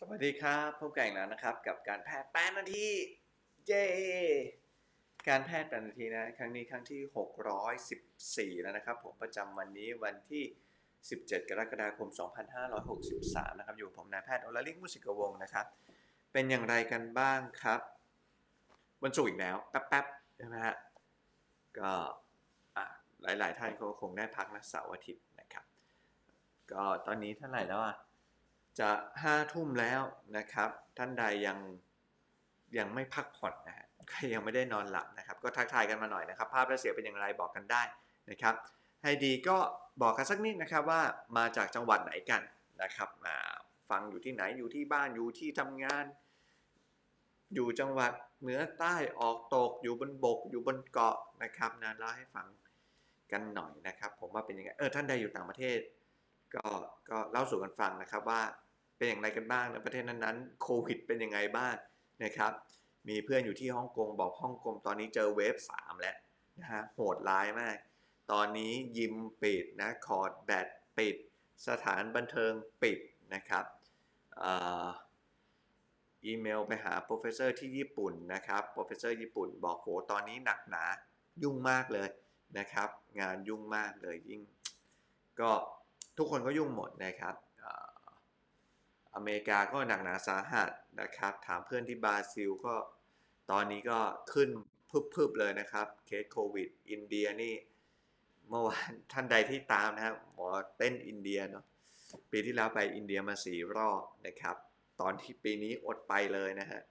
สวัสดีครับพบกันอีกแล้วนะครับ กับการแพทย์8นาทีเย้การแพทย์8นาทีนะครั้งนี้ครั้งที่ 614 แล้วนะครับ ผมประจำวันนี้วันที่ 17 กรกฎาคม 2563 นะครับ อยู่ผมนายแพทย์อลลิกมุสิกวงนะครับ เป็นอย่างไรกันบ้างครับวันศุกร์อีกแล้วแป๊บๆใช่ไหมฮะก็หลายๆ ท่านก็คงได้พักนะเสาร์อาทิตย์นะครับ ก็ตอนนี้เท่าไหร่แล้วอะ จะห้าทุ่มแล้วนะครับ ท่านใดยังยังไม่พักผ่อนนะฮะยังไม่ได้นอนหลับนะครับ ก็ทักทายกันมาหน่อยนะครับ ภาพและเสียงเป็นอย่างไรบอกกันได้นะครับ ให้ดีก็บอกกันสักนิดนะครับว่ามาจากจังหวัดไหนกันนะครับมาฟังอยู่ที่ไหนอยู่ที่บ้านอยู่ที่ทำงาน อยู่จังหวัดเหนือใต้ออกตกอยู่บนบก อยู่บนเกาะนะครับนะเล่าให้ฟังกันหน่อยนะครับ ผมว่าเป็นยังไงเออท่านใดอยู่ต่างประเทศ ก็ก็เล่าสู่กันฟังนะครับว่า เป็นอย่างไรกันบ้างในประเทศนั้นๆโควิดเป็นยังไงบ้างนะครับ มีเพื่อนอยู่ที่ฮ่องกงบอกฮ่องกงตอนนี้เจอเวฟสามแล้วนะฮะโหดร้ายมาก ตอนนี้ยิมปิดนะคอร์ดแบดปิด สถานบันเทิงปิดนะครับอ,อีเมลไปหาโปรเฟสเซอร์ที่ญี่ปุ่นนะครับโปรเฟสเซอร์ญี่ปุ่นบอกโหตอนนี้หนักหนายุ่งมากเลยนะครับ งานยุ่งมากเลยยิ่ง ก็ทุกคนก็ยุ่งหมดนะครับ อเมริกาก็หนักหนาสาหัสนะครับ ถามเพื่อนที่บราซิลก็ตอนนี้ก็ขึ้นพึบๆเลยนะครับ เคสโควิด อินเดียนี่เมื่อวานท่านใดที่ตามนะครับหมอเต้นอินเดียเนาะปีที่แล้วไปอินเดียมาสี่รอบนะครับ ตอนที่ปีนี้อดไปเลยนะฮะ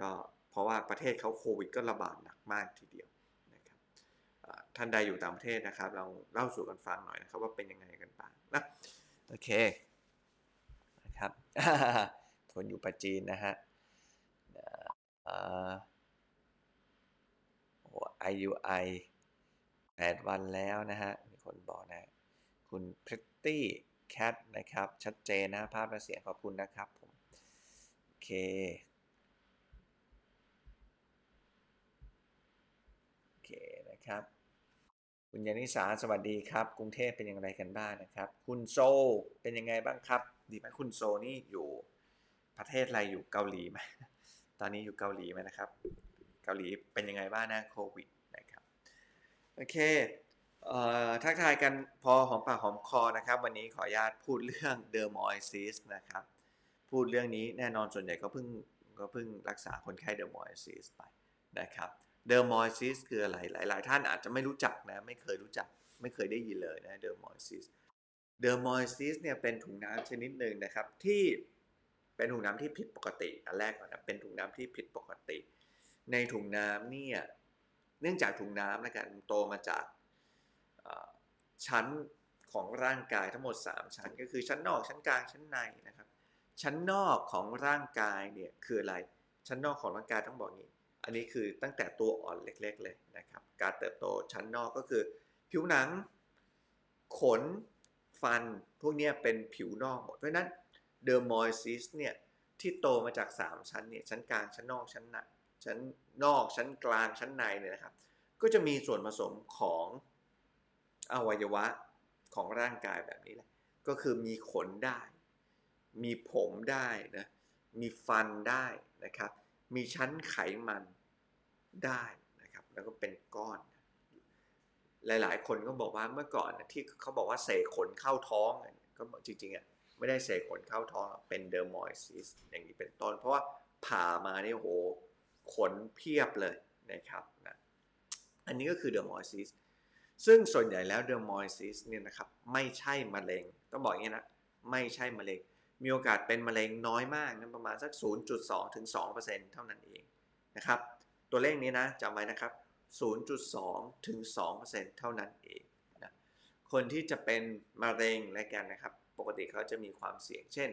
ก็เพราะว่าประเทศเขาโควิดก็ระบาดหนักมากทีเดียวนะครับท่านใดอยู่ต่างประเทศนะครับ เราเล่าสู่กันฟังหน่อยนะครับว่าเป็นยังไงกันบ้างนะโอเค ครับคนอยู่ปัจจีนนะฮะอ่าโอ้ IUI แปดวันแล้วนะฮะ มีคนบอกนะ คุณ Pretty Cat นะครับ ชัดเจนนะภาพและเสียงขอบคุณนะครับผม โอเคโอเคนะครับคุณยานิสาสวัสดีครับ กรุงเทพเป็นอย่างไรกันบ้างนะครับ คุณโซเป็นยังไงบ้างครับ ดีไหมคุณโซนี่อยู่ประเทศอะไรอยู่เกาหลีไหมตอนนี้อยู่เกาหลีไหมนะครับ เกาหลีเป็นยังไงบ้างนะโควิดนะครับโอเคเอ่อทักทายกันพอหอมปากหอมคอนะครับ วันนี้ขออนุญาตพูดเรื่องเดอร์มอยซิสนะครับ พูดเรื่องนี้แน่นอนส่วนใหญ่ก็เพิ่งก็เพิ่งรักษาคนไข้เดอร์มอยซิสไปนะครับเดอร์มอยซิสคืออะไรหลาย ๆ ท่านอาจจะไม่รู้จักนะ ไม่เคยรู้จัก ไม่เคยได้ยินเลยนะเดอร์มอยซิส เดอร์มอยซิสเนี่ยเป็นถุงน้ำชนิดหนึ่งนะครับที่เป็นถุงน้ำที่ผิดปกติ อันแรกก่อนนะเป็นถุงน้ำที่ผิดปกติ ในถุงน้ำเนี่ยเนื่องจากถุงน้ำนะกันโตมาจากชั้นของร่างกายทั้งหมด 3 ชั้น ก็คือชั้นนอกชั้นกลางชั้นในนะครับ ชั้นนอกของร่างกายเนี่ยคืออะไรชั้นนอกของร่างกายต้องบอกงี้ อันนี้คือตั้งแต่ตัวอ่อนเล็ก ๆ เลยนะครับ การเติบโตชั้นนอกก็คือ ผิวหนัง ขน ฟันพวกนี้เป็นผิวนอกหมด เพราะฉะนั้นเดอร์มอยซิสเนี่ยที่โตมาจาก 3 ชั้นเนี่ยชั้นกลางชั้นนอกชั้นในชั้นนอกชั้นกลางชั้นในเนี่ยนะครับ ก็จะมีส่วนผสมของอวัยวะของร่างกายแบบนี้แหละ ก็คือมีขนได้ มีผมได้นะมีฟันได้นะครับ มีชั้นไขมันได้นะครับ แล้วก็เป็นก้อน หลาย ๆ คนก็บอกว่าเมื่อก่อนที่เขาบอกว่าเสกขนเข้าท้องก็จริงๆอะไม่ได้เสกขนเข้าท้องเป็นเดอร์มอยซิสอย่างนี้เป็นต้น เพราะว่าผ่ามาเนี่ยโหขนเพียบเลยนะครับนะอันนี้ก็คือเดอร์มอยซิสซึ่งส่วนใหญ่แล้วเดอร์มอยซิสเนี่ยนะครับไม่ใช่มะเร็งต้องบอกอย่างนี้นะไม่ใช่มะเร็ง มีโอกาสเป็นมะเร็งน้อยมากนะประมาณสัก 0.2 ถึง 2%เท่านั้นเองนะครับตัวเลขนี้นะจำไว้นะครับ 0.2 ถึง 2%เท่านั้นเองนะคนที่จะเป็นมะเร็งและกันนะครับ ปกติเขาจะมีความเสี่ยง เช่น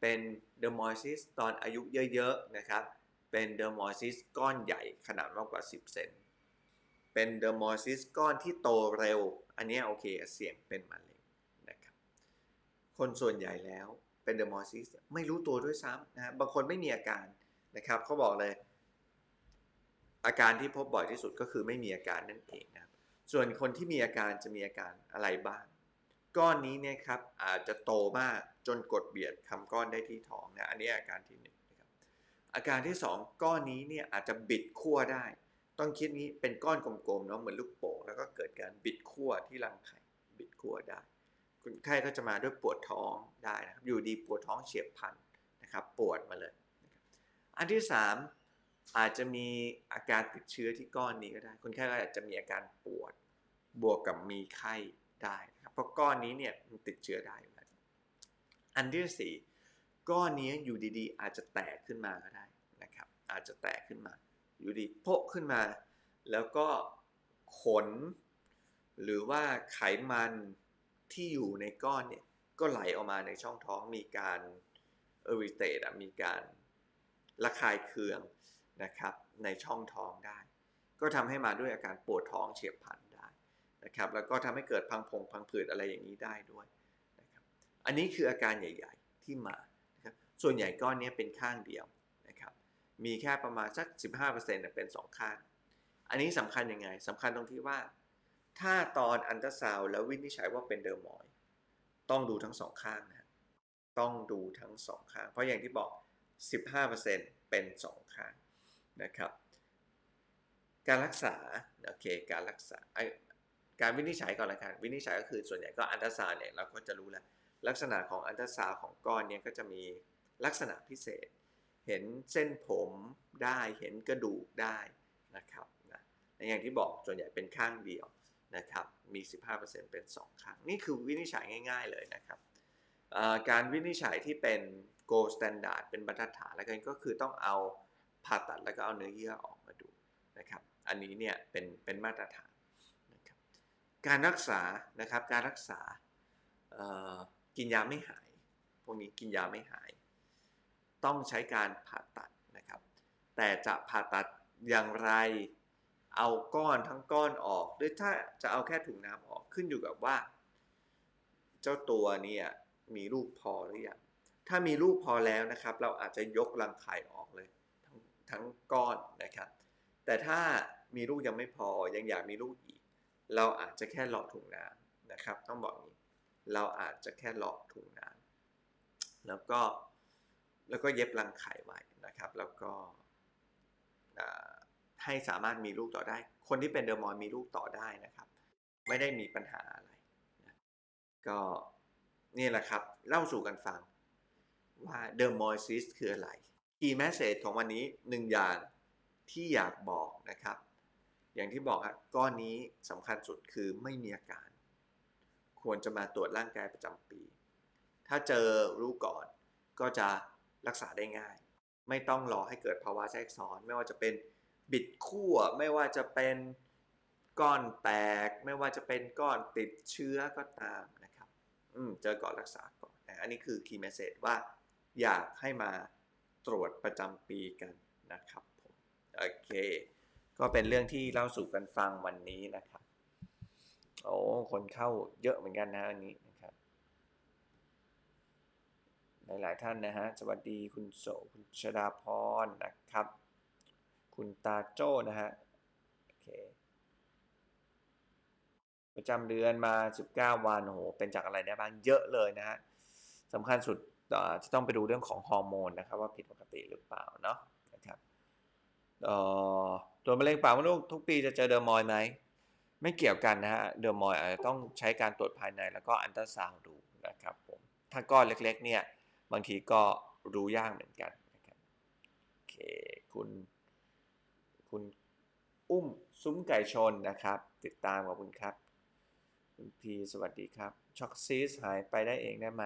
เป็นเดอร์มอยซิสตอนอายุเยอะๆนะครับ เป็นเดอร์มอยซิสก้อนใหญ่ขนาดมากกว่า 10 เซน เป็นเดอร์มอยซิสก้อนที่โตเร็ว อันนี้โอเคเสี่ยงเป็นมะเร็งนะครับ คนส่วนใหญ่แล้วเป็นเดอร์มอยซิสไม่รู้ตัวด้วยซ้ำนะฮะบางคนไม่มีอาการนะครับเขาบอกเลย อาการที่พบบ่อยที่สุดก็คือไม่มีอาการนั่นเองนะครับ ส่วนคนที่มีอาการจะมีอาการอะไรบ้าง ก้อนนี้เนี่ยครับอาจจะโตมากจนกดเบียดคำก้อนได้ที่ท้องนะ อันนี้อาการที่หนึ่งนะครับอาการที่สองก้อนนี้เนี่ยอาจจะบิดขั้วได้ ต้องคิดนี้เป็นก้อนกลมๆเนาะเหมือนลูกโป่งแล้วก็เกิดการบิดขั้วที่รังไข่บิดขั้วได้คนไข้ก็จะมาด้วยปวดท้องได้นะครับ อยู่ดีปวดท้องเฉียบพลันนะครับ ปวดมาเลยนะอันที่สาม อาจจะมีอาการติดเชื้อที่ก้อนนี้ก็ได้ คนไข้ก็อาจจะมีอาการปวด บวกกับมีไข้ได้นะครับ เพราะก้อนนี้เนี่ยมันติดเชื้อได้อยู่แล้วอันที่สี่ก้อนนี้อยู่ดีๆ อาจจะแตกขึ้นมาก็ได้นะครับ อาจจะแตกขึ้นมา อยู่ดีโพะขึ้นมา แล้วก็ขน หรือว่าไขมันที่อยู่ในก้อนเนี่ยก็ไหลออกมาในช่องท้องมีการเอริเตตมีการระคายเคือง นะครับในช่องท้องได้ ก็ทำให้มาด้วยอาการปวดท้องเฉียบพลันได้นะครับแล้วก็ทำให้เกิดพังพงพังผืดอะไรอย่างนี้ได้ด้วยนะครับอันนี้คืออาการใหญ่ ๆที่มานะครับส่วนใหญ่ก้อนนี้เป็นข้างเดียวนะครับมีแค่ประมาณสัก 15%เนี่ยเป็น 2 ข้าง อันนี้สำคัญยังไงสำคัญตรงที่ว่า ถ้าตอนอันตราซาวแล้ววินิจฉัยว่าเป็นเดอร์มอยต้องดูทั้งสองข้างนะต้องดูทั้งสองข้าง เพราะอย่างที่บอก 15%เป็น 2 ข้าง นะครับ การรักษาโอเคการรักษาการวินิจฉัยก่อนละกันวินิจฉัยก็คือส่วนใหญ่ก็อันตราซาวเนี่ยเราก็จะรู้แล้วลักษณะของอันตราซาวของก้อนเนี่ยก็จะมีลักษณะพิเศษ เห็นเส้นผมได้เห็นกระดูกได้นะครับนะอย่างที่บอกส่วนใหญ่เป็นข้างเดียวนะครับมี 15%เป็น2ข้างนี่คือวินิจฉัยง่าย ๆเลยนะครับการวินิจฉัยที่เป็น gold standard เป็นบรรทัดฐานแล้วกันก็คือต้องเอา ผ่าตัดแล้วก็เอาเนื้อเยื่อออกมาดูนะครับ อันนี้เนี่ยเป็นเป็นมาตรฐานนะครับ การรักษานะครับการรักษากินยาไม่หาย พวกนี้กินยาไม่หาย ต้องใช้การผ่าตัดนะครับ แต่จะผ่าตัดอย่างไรเอาก้อนทั้งก้อนออก หรือถ้าจะเอาแค่ถุงน้ำออกขึ้นอยู่กับว่า เจ้าตัวเนี่ยมีลูกพอหรือยังถ้ามีลูกพอแล้วนะครับ เราอาจจะยกรังไข่ออกเลย ทั้งก้อนนะครับ แต่ถ้ามีลูกยังไม่พอยังอยากมีลูกอีก เราอาจจะแค่หลอดถุงน้ำนะครับ ต้องบอกนี้ เราอาจจะแค่หลอดถุงน้ำแล้วก็แล้วก็เย็บรังไข่ไว้นะครับ แล้วก็ให้สามารถมีลูกต่อได้ คนที่เป็นเดอร์มอยมีลูกต่อได้นะครับ ไม่ได้มีปัญหาอะไรนะก็นี่แหละครับ เล่าสู่กันฟังว่าเดอร์มอยซิสคืออะไร คีย์แมสเซจของวันนี้หนึ่งอย่างที่อยากบอกนะครับ อย่างที่บอกครก้อนนี้สำคัญสุดคือไม่มีอาการ ควรจะมาตรวจร่างกายประจำปี ถ้าเจอรู้ก่อนก็จะรักษาได้ง่าย ไม่ต้องรอให้เกิดภาวะแทรกซ้อน ไม่ว่าจะเป็นบิดขั้วไม่ว่าจะเป็นก้อนแตก ไม่ว่าจะเป็นก้อนติดเชื้อก็ตามนะครับ อืมเจอก่อนรักษาก่อนนะอันนี้คือ key message ว่าอยากให้มา ตรวจประจำปีกันนะครับผมโอเค ก็เป็นเรื่องที่เล่าสู่กันฟังวันนี้นะครับโอ้คนเข้าเยอะเหมือนกันนะอันนี้นะครับ หลาย ๆ ท่านนะฮะสวัสดีคุณโสคุณชดาพรนะครับ คุณตาโจ้นะฮะโอเคประจำเดือนมา 19 วันโหเป็นจากอะไรได้บ้างเยอะเลยนะฮะสำคัญสุด จะต้องไปดูเรื่องของฮอร์โมนนะครับ ว่าผิดปกติหรือเปล่าเนาะนะครับตัวมะเร็งปากมดลูกทุกปีจะเจอเดอร์มอยไหมไม่เกี่ยวกันนะฮะเดอร์มอยอาจจะต้องใช้การตรวจภายในแล้วก็อันตราซาวด์ดูนะครับผมถ้าก้อนเล็กๆเนี่ยบางทีก็รู้ยากเหมือนกันนะครับโอเคคุณคุณอุ้มซุ้มไก่ชนนะครับ ติดตามขอบคุณครับ คุณพีสวัสดีครับช็อกซีสหายไปได้เองได้ไหม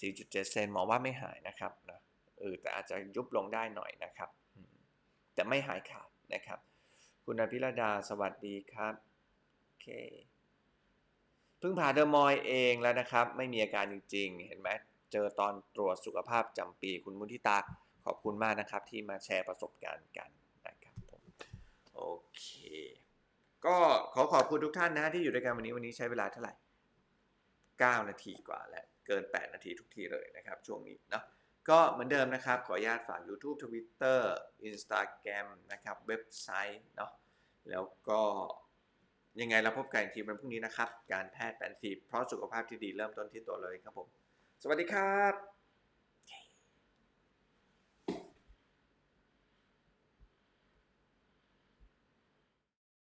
4.7 เซนหมอว่าไม่หายนะครับนะเออแต่อาจจะยุบลงได้หน่อยนะครับ แต่ไม่หายขาดนะครับ คุณอภิรดาสวัสดีครับโอเคเพิ่งผ่าเดอร์มอยเองแล้วนะครับ ไม่มีอาการจริง ๆ เห็นไหมเจอตอนตรวจสุขภาพจำปีคุณมุทิตาขอบคุณมากนะครับ ที่มาแชร์ประสบการณ์กันนะครับผมโอเค ก็ขอขอบคุณทุกท่านนะที่อยู่ด้วยกันวันนี้วันนี้ใช้เวลาเท่าไหร่ 9 นาทีกว่าแล้ว เกิน 8 นาทีทุกทีเลยนะครับ ช่วงนี้เนาะก็เหมือนเดิมนะครับ ขออนุญาตฝาก YouTube Twitter Instagram นะครับ เว็บไซต์เนาะแล้วก็ยังไงเราพบกันอีกทีวันพรุ่งนี้นะครับ การแพทย์แผนทีเพราะสุขภาพที่ดีเริ่มต้นที่ตัวเราเองครับผม สวัสดีครับ